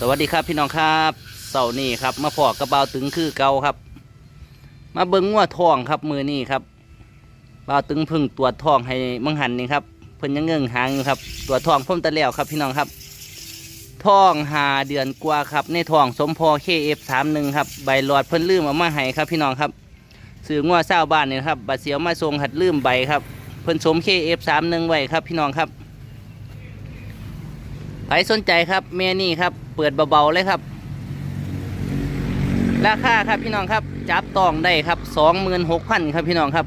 สวัสดีครับพี่น้องครับเสาร์นี้ครับ มาพอกระเบาตึงคือเก่าครับ มาเบิ้งงัวทองครับมือนี้ครับบ่าวตึงพึ่งตรวจทองให้มังหันนี่ครับเพิ่นยังเงื่งหางอยู่ครับตรวจทองพ่มตะแล้วครับพี่น้องครับทองหาเดือนกว่าครับ ในทองสมพอเคเอฟสามหนึ่งครับใบหลอดเพิ่นลืมเอามาให้ครับพี่น้องครับซื้องัวเศร้าบ้านนี่นะครับบัดเสียวมาทรงหัดลืมใบครับเพิ่นสมเคเอฟสามหนึ่งไว้ครับพี่น้องครับ ใครสนใจครับเมนี่ครับ เปิดเบาๆเลยครับ ราคาครับพี่น้องครับ จับต้องได้ครับสองหมื่นหกพันครับพี่น้องครับ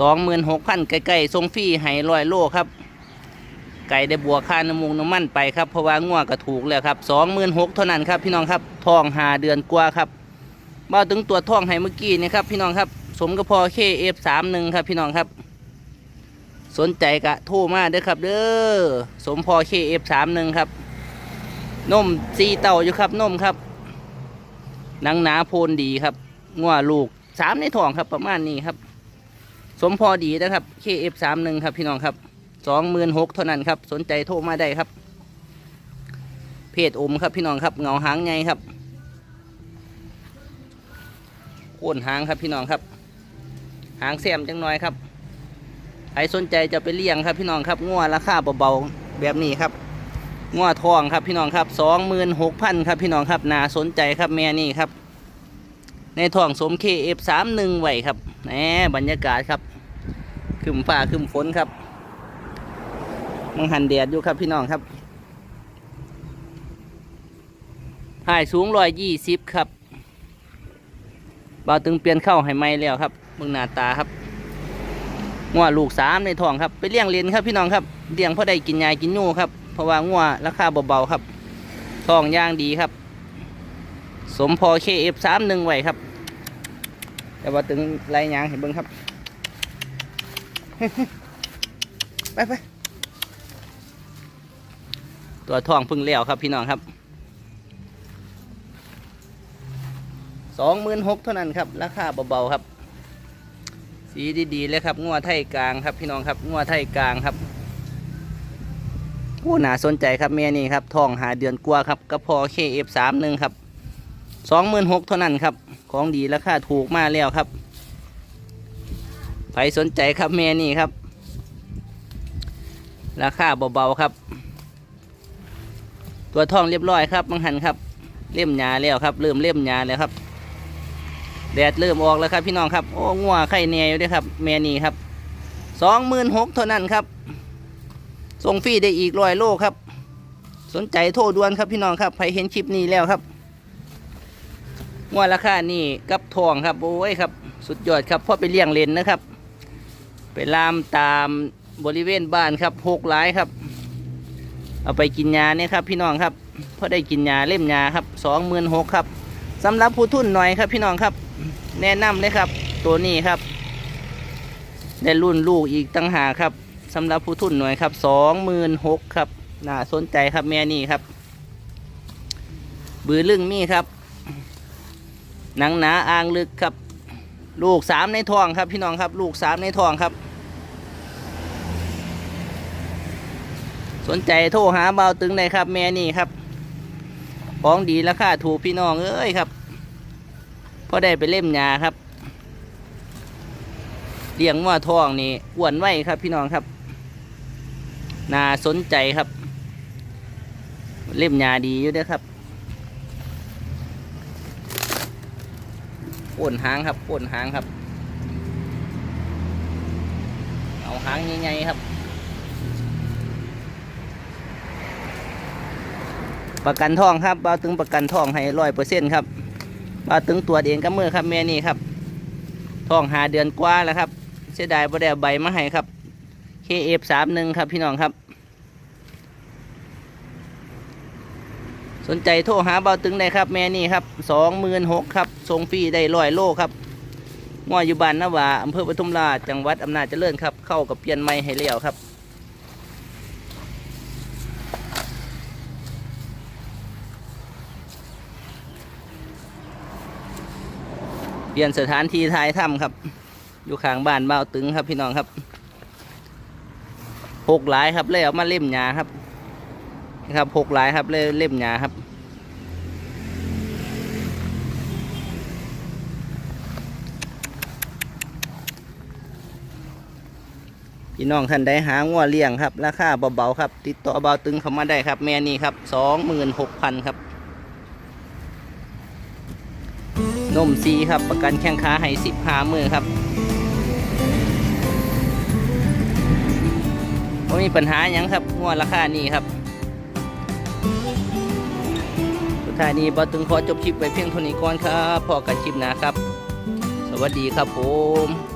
สองหมื่นหกพันไก่ๆทรงฟรีให้ร้อยโลครับ ไก่ได้บวกค่าน้ำมูกน้ำมันไปครับเพราะว่าง่วก็ถูกแล้วครับสองหมื่นหกเท่านั้นครับพี่น้องครับทองหาเดือนกว่าครับมาถึงตัวทองให้เมื่อกี้นี่ครับพี่น้องครับ สมกับพอเคเอฟสามหนึ่งครับพี่น้องครับ สนใจกะโทรมาเด้อครับ เด้อสมพอเคเอฟสามหนึ่งครับนมซีเต่าอยู่ครับนมครับหนังหนาโพนดีครับงัวลูกสามในท้องครับประมาณนี้ครับ สมพอดีนะครับเคเอฟสามหนึ่งครับพี่น้องครับสองหมื่นหกเท่านั้นครับ สนใจโทรมาได้ครับ เพจอมครับพี่น้องครับเงาหางไงครับโค่นหางครับพี่น้องครับ หางแซมจังน้อยครับ ใครสนใจจะไปเลี้ยงครับพี่น้องครับงัวราคาเบาๆแบบนี้ครับงัวทองครับพี่น้องครับสองหมื่นหกพันครับพี่น้องครับน่าสนใจครับแม่นี่ครับ ในทองสมเคเอฟสามหนึ่งไหวครับแหมบรรยากาศครับขึ้นฟ้าขึ้นฝนครับมังหันแดดอยู่ครับพี่น้องครับหายสูงร้อยยี่สิบครับบ่าวตึงเปลี่ยนเข้าให้ไม่แล้วครับมึงหน้าตาครับ งัวลูกสามในท้องครับไปเลี้ยงเลนครับพี่น้องครับเลี้ยงเพราะได้กินยายกินยูครับเพราะว่างัวราคาเบาๆครับท้องย่างดีครับ สมพอเคเอฟสามหนึ่งไว้ครับ แต่ว่าตึงไรยางเห็นเบิ้งครับไปไปตัวท้องพึ่งเลี้ยวครับพี่น้องครับสองหมื่นหกเท่านั้นครับ ราคาเบาๆครับ สีดีๆเลยครับงัวไทยกลางครับพี่น้องครับงัวไทยกลางครับผู้หนาสนใจครับเมียนี่ครับทองหาเดือนกว่าครับกระพอเคเอฟสามหนึ่งครับสองหมื่นหกเท่านั้นครับ ของดีราคาถูกมากแล้วครับใครสนใจครับเมียนี่ครับ ราคาเบาๆครับ ตัวทองเรียบร้อยครับมังหันครับ เล่มหยาแล้วครับเริ่มเล่มหยาแล้วครับ แดดเริ่มออกแล้วครับพี่น้องครับ โอ้งัวไข่แน่อยู่ด้วยครับแม่นี่ครับสองหมื่นหกเท่านั้นครับส่งฟรีได้อีกร้อยโลครับ สนใจโทรด่วนครับพี่น้องครับใครเห็นคลิปนี้แล้วครับงัวราคานี่กับทองครับโอ้ยครับสุดยอดครับเพราะไปเลี้ยงเลนนะครับ ไปลามตามบริเวณบ้านครับหกหลายครับ เอาไปกินยาเนี่ยครับพี่น้องครับเพราะได้กินยาเล่มยาครับสองหมื่นหกครับสำหรับผู้ทุนหน่อยครับพี่น้องครับ แนะนำเลยครับ ตัวนี้ครับ ได้รุ่นลูกอีกตั้งหาครับสำหรับผู้ทุนหน่วยครับสองหมื่นหกครับน่าสนใจครับแม่นี่ครับ บือลึงมีครับ หนังหนาอ่างลึกครับ ลูกสามในท้องครับ พี่น้องครับ ลูกสามในท้องครับ สนใจโทรหาเบาตึงได้ครับ แม่นี่ครับ ของดีราคาถูกพี่น้องเอ้ยครับ พอได้ไปเล่มยาครับเลี้ยงว่าทองนี่อ้วนไว้ครับพี่น้องครับ น่าสนใจครับ เล่มยาดีอยู่ด้อครับโอนหางครับโอนหางครับ เอาหางใหญ่ๆครับ ประกันทองครับเอาถึงประกันทองให้ร้อยเปอร์เซ็นต์ครับ มาถึงตัวจเองกับมือครับแม่นี่ครับท้องหาเดือนกว่าแล้วครับ เสียดายบ่ได้เอาใบมาให้ครับ KF สามหนึ่งครับพี่น้องครับ สนใจโทรหาเบาตึงได้ครับ แม่นี่ครับสองหมื่นหกครับส่งฟรีได้ร้อยโลครับง้ออยู่บ้านนาวาอำเภอปทุมราชจังหวัดอำนาจเจริญครับ เข้ากับเปลี่ยนไม้ให้เลี้ยวครับ ลี่ยนสถานที่ถ่ายถ้ำครับ อยู่ข้างบ้านเบาตึงครับพี่น้องครับหกหลายครับเลยเอามาเล่มหยาครับครับหกหลายครับเล่เล่มหยาครับ พี่น้องท่านใดหางัวเลี้ยงครับ ราคาเบาๆครับ ติดต่อเบาตึงเข้ามาได้ครับ แม่นี่ครับสองหมื่นหกพันครับ นมซีครับ ประกันแข้งขาให้สิบห้ามือครับไม่มีปัญหาอยังครับงัวราคานี้ครับสุดท้ายนี้บอตึงขอจบคลิปไปเพียงเท่านี้ก่อนครับพอกันคลิปนะครับ สวัสดีครับผม